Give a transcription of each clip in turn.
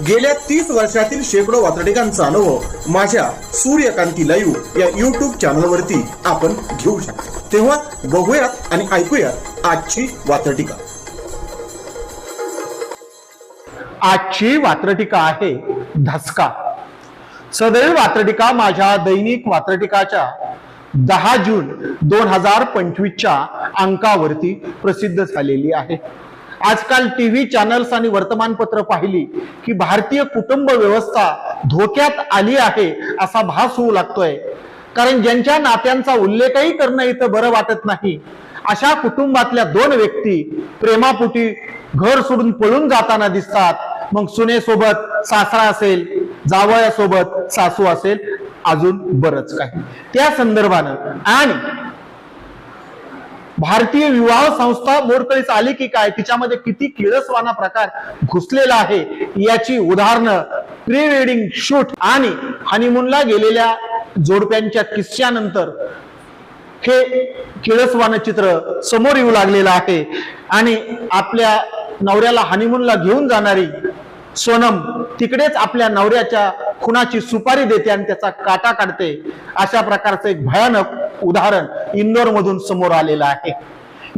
गेल्या तीस वर्षातील शेकडो वातडिकांचा अनुभव माझ्या सूर्यकांती लाईव्ह या युट्यूब चॅनलवरती आपण घेऊ शकतो. तेव्हा बघूयात आणि ऐकूयात आजची वातडिका आजची वात्रटिका आहे धसका. सदैव वात्रटिका माझ्या दैनिक वात्रटिकाच्या दहा जून दोन हजार पंचवीसच्या अंकावरती प्रसिद्ध झालेली आहे. आजकाल टीव्ही चॅनल्स आणि वर्तमानपत्र पाहिली की भारतीय कुटुंब व्यवस्था धोक्यात आली आहे असा भास होऊ लागतोय. कारण ज्यांच्या नात्यांचा उल्लेखही करणं इथं बरं वाटत नाही अशा कुटुंबातल्या दोन व्यक्ती प्रेमापुटी घर सोडून पळून जाताना दिसतात. मग सुनेसोबत सासरा असेल जावयासोबत सासू असेल अजून बरंच काही. त्या संदर्भानं आणि भारतीय विवाह संस्था मोडकळीस आली की काय? तिच्यामध्ये किती किळसवाना प्रकार घुसलेला आहे? याची उदाहरणं प्री वेडिंग शूट आणि हनीमूनला गेलेल्या जोडप्यांच्या किस्स्यानंतर हे किळसवान चित्र समोर येऊ लागलेलं आहे. आणि आपल्या नवऱ्याला हनीमूनला घेऊन जाणारी सोनम तिकडेच आपल्या नवऱ्याच्या खुनाची सुपारी देते आणि त्याचा काटा काढते. अशा प्रकारचं एक भयानक उदाहरण इंदोर मधून समोर आलेलं आहे.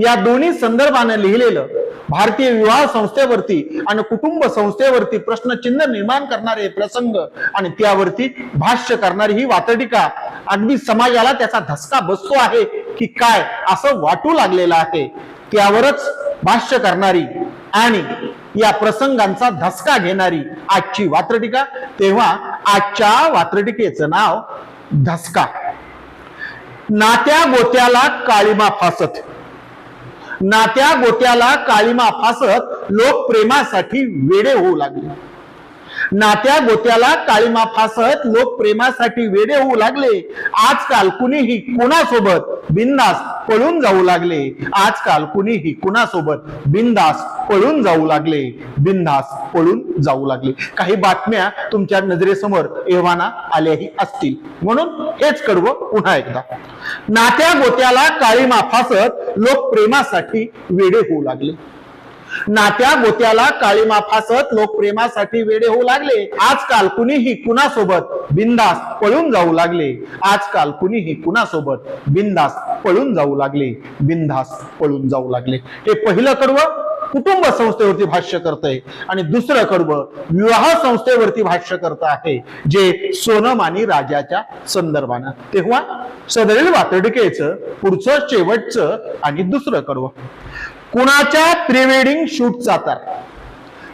या दोन्ही संदर्भाने लिहिलेलं भारतीय विवाह संस्थेवरती आणि कुटुंब संस्थेवरती प्रश्नचिन्ह निर्माण करणारे प्रसंग आणि त्यावरती भाष्य करणारी ही वातडिका अगदी समाजाला त्याचा धसका बसतो आहे की काय असं वाटू लागलेलं आहे. त्यावरच भाष्य करणारी आणि या प्रसंगांचा धसका घेणारी आजची वात्रटिका तेव्हा आजच्या वात्रटिकेचं नाव धसका. नात्या गोत्याला काळीमा फासत. नात्या गोत्याला काळीमा फासत लोक प्रेमासाठी वेडे होऊ लागले. नात्या गोत्याला काळीमा फासत लोक प्रेमासाठी वेडे होऊ लागले. आजकाल कुणीही कुणासोबत बिंदास पळून जाऊ लागले. आजकाल कुणीही कुणासोबत बिंदास पळून जाऊ लागले. बिंदास पळून जाऊ लागले. काही बातम्या तुमच्या नजरेसमोर एव्हाना आल्याही असतील. म्हणून हेच कडवं पुन्हा एकदा. नात्या गोत्याला काळी माफासत लोक प्रेमासाठी वेडे होऊ लागले. नात्या गोत्याला काळी माफासत लोक प्रेमासाठी वेडे होऊ लागले. आजकाल कुणीही कुणासोबत बिंदास पळून जाऊ लागले. आजकाल कुणीही कुणासोबत बिंदास पळून जाऊ लागले. बिंदास पळून जाऊ लागले. हे पहिलं कडवं कुटुंब संस्थेवरती भाष्य करतंय आणि दुसरं कडवं विवाह संस्थेवरती भाष्य करत आहे जे सोनम आणि राजाच्या संदर्भानं. तेव्हा सदरील वातडिकेचं पुढचं शेवटचं आणि दुसरं कडवं. कुणाच्या प्रिवेडिंग शूटचा तर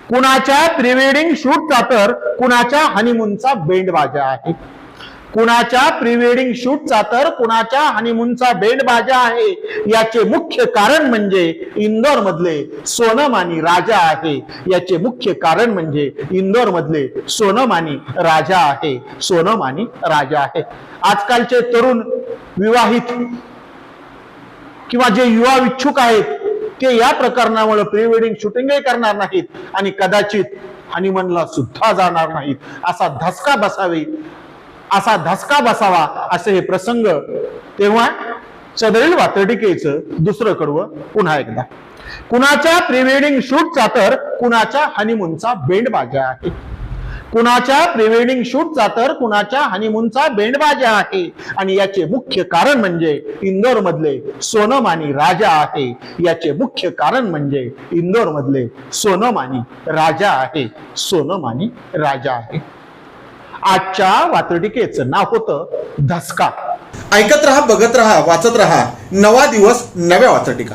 कुणाच्या प्रिवेडिंग शूटचा तर कुणाच्या हनीमूनचा बेंड बाजा आहे? कुणाच्या प्रिवेडिंग शूटचा तर कुणाच्या हनीमूनचा बेंडबाजा आहे. याचे मुख्य कारण म्हणजे इंदोर मधले सोनम आणि राजा आहे. याचे मुख्य कारण म्हणजे इंदोर मधले सोनम आणि राजा आहे. सोनम आणि राजा आहे. आजकालचे तरुण विवाहित किंवा जे युवा इच्छुक आहेत ते या प्रकरणामुळे प्री वेडिंग शूटिंगही करणार नाहीत आणि कदाचित हनीमनला सुद्धा जाणार नाहीत. असा धसका बसावी असा धसका बसावा असे हे प्रसंग तेव्हा सदरील वातडिकेचं दुसरं कडवं पुन्हा एकदा. कुणाच्या प्रिवेडिंग शूटचा तर कुणाच्या हनीमूनचा बेंड बाजा आहे. कुणाच्या प्रिवेडिंग शूटचा तर कुणाच्या हनीमूनचा बेंडबाजा आहे. आणि याचे मुख्य कारण म्हणजे इंदोर मधले सोनम आणि राजा आहे. याचे मुख्य कारण म्हणजे इंदोर मधले सोनम आणि राजा आहे. सोनम आणि राजा आहे. आजच्या वातडिकेचं नाव होतं धसका. ऐकत रहा बघत रहा वाचत रहा. नवा दिवस नव्या वाचटिका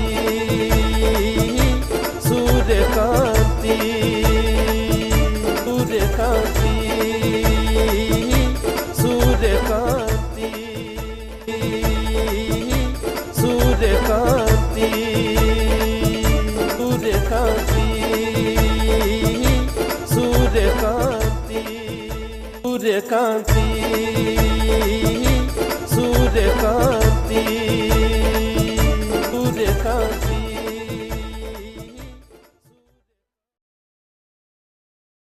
कांती